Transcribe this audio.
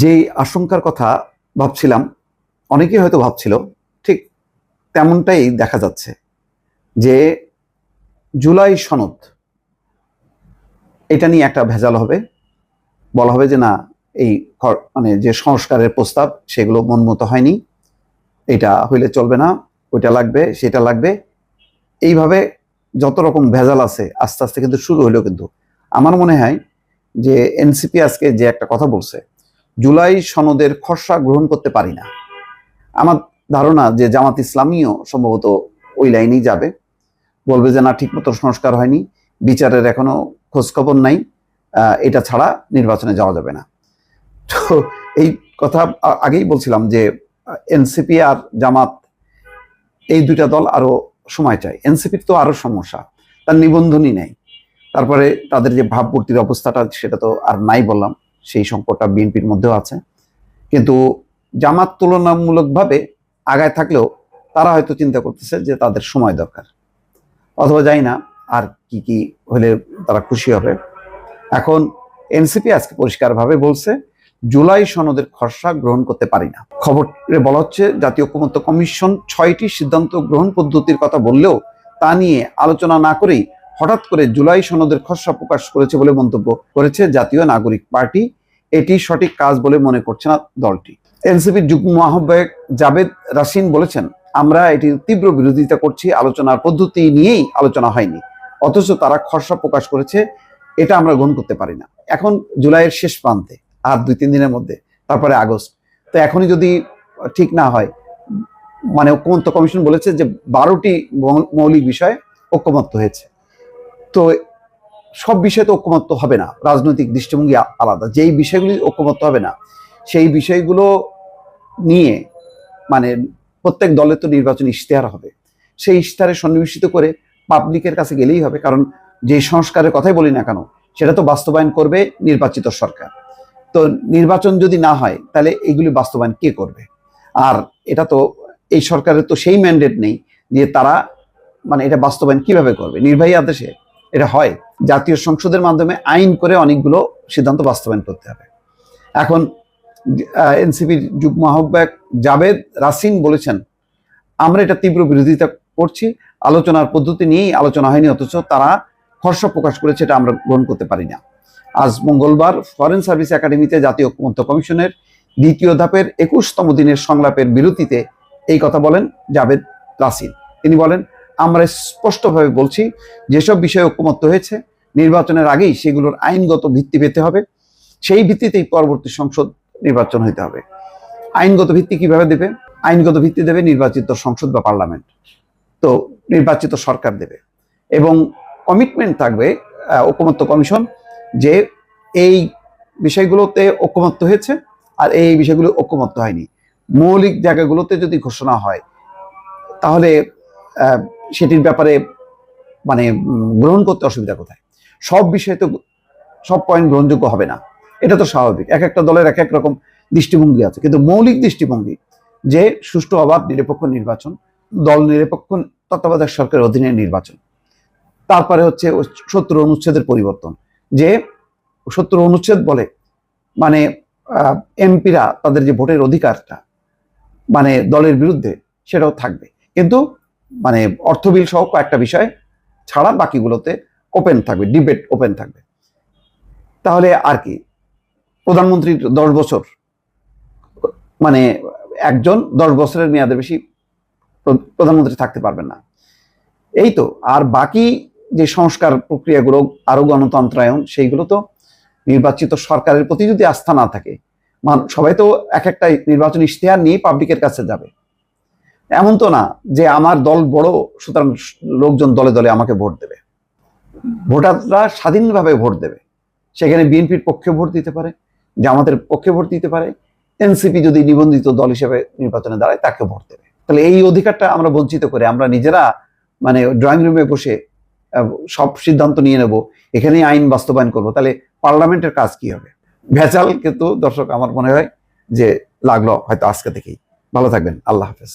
যেই আশঙ্কার কথা ভাবছিলাম, অনেকেই হয়তো ভাবছিল, ঠিক তেমনটাই দেখা যাচ্ছে যে জুলাই সনদ, এটা নিয়ে একটা ভেজাল হবে। বলা হবে যে না, এই মানে যে সংস্কারের প্রস্তাব, সেগুলো মন মতো হয়নি। এটা হইলে চলবে না, ওইটা লাগবে, সেটা লাগবে। এইভাবে যত রকম ভেজাল আছে, আস্তে আস্তে কিন্তু শুরু হইল কিন্তু। আমার মনে হয় যে এনসিপি আজকে যে একটা কথা বলছে জুলাই সনদের খসড়া গ্রহণ করতে পারি না। আমার ধারণা যে জামাত ইসলামীও সম্ভবত ওই লাইনেই যাবে। বলবে যে না, ঠিকমতো সংস্কার হয়নি, বিচারের এখনও খোঁজখবর নাই এটা ছাড়া নির্বাচনে যাওয়া যাবে না। তো এই কথা আগেই বলছিলাম যে এনসিপি আর জামাত, এই দুইটা দল আরও সময় চায়। এনসিপির তো আরও সমস্যা, তার নিবন্ধনই নেই। তারপরে তাদের যে ভাবমূর্তির অবস্থাটা, সেটা তো আর নাই বললাম। সেই সংকটটা বিএনপির মধ্যেও আছে। কিন্তু জামাত তুলনামূলকভাবে আগায় থাকলেও তারা হয়তো চিন্তা করতেছে যে তাদের সময় দরকার। অথবা যাই না আর কি কি হলে তারা খুশি হবে। এখন এনসিপি আজকে পরিষ্কারভাবে বলছে, জুলাই সনদের খসড়া গ্রহণ করতে পারি না। খবরে বলা হচ্ছে, জাতীয় ঐক্যমত্য কমিশন ছয়টি সিদ্ধান্ত গ্রহণ পদ্ধতির কথা বললেও তা নিয়ে আলোচনা না করেই হঠাৎ করে জুলাই সনদের খসড়া প্রকাশ করেছে বলে মন্তব্য করেছে জাতীয় নাগরিক পার্টি। এটি সঠিক কাজ বলে মনে করছে না দলটি। এনসিপির যুগ্ম আহ্বায়ক জাবেদ রাসিন বলেছেন, আমরা এটির তীব্র বিরোধিতা করছি, আলোচনার পদ্ধতি নিয়েই আলোচনা হয়নি। অথচ তারা খসড়া প্রকাশ করেছে, এটা আমরা গ্রহণ করতে পারি না। এখন জুলাইয়ের শেষ প্রান্তে, আর দুই তিন দিনের মধ্যে, তারপরে আগস্ট। তো এখনই যদি ঠিক না হয় মানে ঐক্যমত্য কমিশন বলেছে যে বারোটি মৌলিক বিষয়ে ঐক্যমত্য হয়েছে। তো সব বিষয়ে তো ঐক্যমত্য হবে না। রাজনৈতিক দৃষ্টিভঙ্গি আলাদা। যেই বিষয়গুলি ঐক্যমত্য হবে না, সেই বিষয়গুলো নিয়ে মানে প্রত্যেক দলের তো নির্বাচন ইশতেহার হবে। সেই ইশতেহারে সন্নিবেশিত করে পাবলিকের কাছে গেলেই হবে, কারণ যে সংস্কারের কথাই বলি না কেন, সেটা তো বাস্তবায়ন করবে নির্বাচিত সরকার। তো নির্বাচন যদি না হয়, তাহলে এগুলি বাস্তবায়ন কে করবে? আর এটা তো এই সরকারের তো সেই ম্যান্ডেট নেই যে তারা মানে এটা বাস্তবায়ন কীভাবে করবে? নির্বাহী আদেশে এটা হয়। জাতীয় সংসদের মাধ্যমে আইন করে অনেকগুলো সিদ্ধান্ত বাস্তবায়ন করতে হবে। এখন এনসিপির যুগ্ম আহ্বায়ক জাবেদ রাসিন বলেছেন, আমরা এটা তীব্র বিরোধিতা করছি, আলোচনার পদ্ধতি নিয়েই আলোচনা হয়নি, অথচ তারা খসড়া প্রকাশ করেছে, এটা আমরা গ্রহণ করতে পারি না। আজ মঙ্গলবার ফরেন সার্ভিস একাডেমিতে জাতীয় ঐক্যমত্য কমিশনের দ্বিতীয় ধাপের একুশতম দিনের সংলাপের বিরতিতে এই কথা বলেন জাবেদ রাসিন। তিনি বলেন আমরা স্পষ্টভাবে বলছি যেসব বিষয়ে ঐক্যমত্য হয়েছে নির্বাচনের আগেই সেগুলোর আইনগত ভিত্তি পেতে হবে। সেই ভিত্তিতেই পরবর্তী সংসদ নির্বাচন হইতে হবে। আইনগত ভিত্তি কীভাবে দেবে? আইনগত ভিত্তি দেবে নির্বাচিত সংসদ বা পার্লামেন্ট। তো নির্বাচিত সরকার দেবে। এবং কমিটমেন্ট থাকবে আহ, ঐকমত্য কমিশন যে এই বিষয়গুলোতে ঐক্যমত্য হয়েছে আর এই বিষয়গুলো ঐক্যমত্য হয়নি। মৌলিক জায়গাগুলোতে যদি ঘোষণা হয় তাহলে সেটির ব্যাপারে মানে গ্রহণ করতে অসুবিধা কোথায়? সব বিষয়ে তো সব পয়েন্ট গ্রহণযোগ্য হবে না। এটা তো স্বাভাবিক। এক একটা দলের এক এক রকম দৃষ্টিভঙ্গি আছে। কিন্তু মৌলিক দৃষ্টিভঙ্গি, যে সুষ্ঠু অবাধ নিরপেক্ষ নির্বাচন, দল নিরপেক্ষ তত্ত্বাবধায়ক সরকারের অধীনে নির্বাচন। তারপরে হচ্ছে সত্তর অনুচ্ছেদের পরিবর্তন। যে সত্তর অনুচ্ছেদ বলে মানে এমপিরা তাদের যে ভোটের অধিকারটা মানে দলের বিরুদ্ধে সেটাও থাকবে। কিন্তু মানে অর্থ বিল সহ কয়েকটা বিষয় ছাড়া বাকিগুলোতে ওপেন থাকবে ডিবেট ওপেন থাকবে। তাহলে আর কি, প্রধানমন্ত্রীর দশ বছর মানে একজন দশ বছরের মেয়াদে বেশি প্রধানমন্ত্রী থাকতে পারবেন না। এই তো, আর বাকি যে সংস্কার প্রক্রিয়াগুলো, আরও গণতন্ত্রায়ন, সেইগুলো তো নির্বাচিত সরকারের প্রতি যদি আস্থা না থাকে সবাই তো এক একটা নির্বাচন ইশতেহার নিয়ে পাবলিকের কাছে যাবে। এমন তো না যে আমার দল বড়, সুতরাং লোকজন দলে দলে আমাকে ভোট দেবে। ভোটাররা স্বাধীনভাবে ভোট দেবে। সেখানে বিএনপির পক্ষে ভোট দিতে পারে, জামাতের পক্ষে ভোট দিতে পারে, এনসিপি যদি নিবন্ধিত দল হিসেবে নির্বাচনে দাঁড়ায়, তাকে ভোট দেবে। তাহলে এই অধিকারটা আমরা বঞ্চিত করে আমরা নিজেরা মানে ড্রয়িং রুমে বসে সব সিদ্ধান্ত নিয়ে নেব, এখানেই আইন বাস্তবায়ন করব। তাহলে পার্লামেন্টের কাজ কি হবে? ভেজাল কিন্তু দর্শক আমার মনে হয় যে লাগল হয়তো আজকে থেকেই। ভালো থাকবেন, আল্লাহ হাফেজ।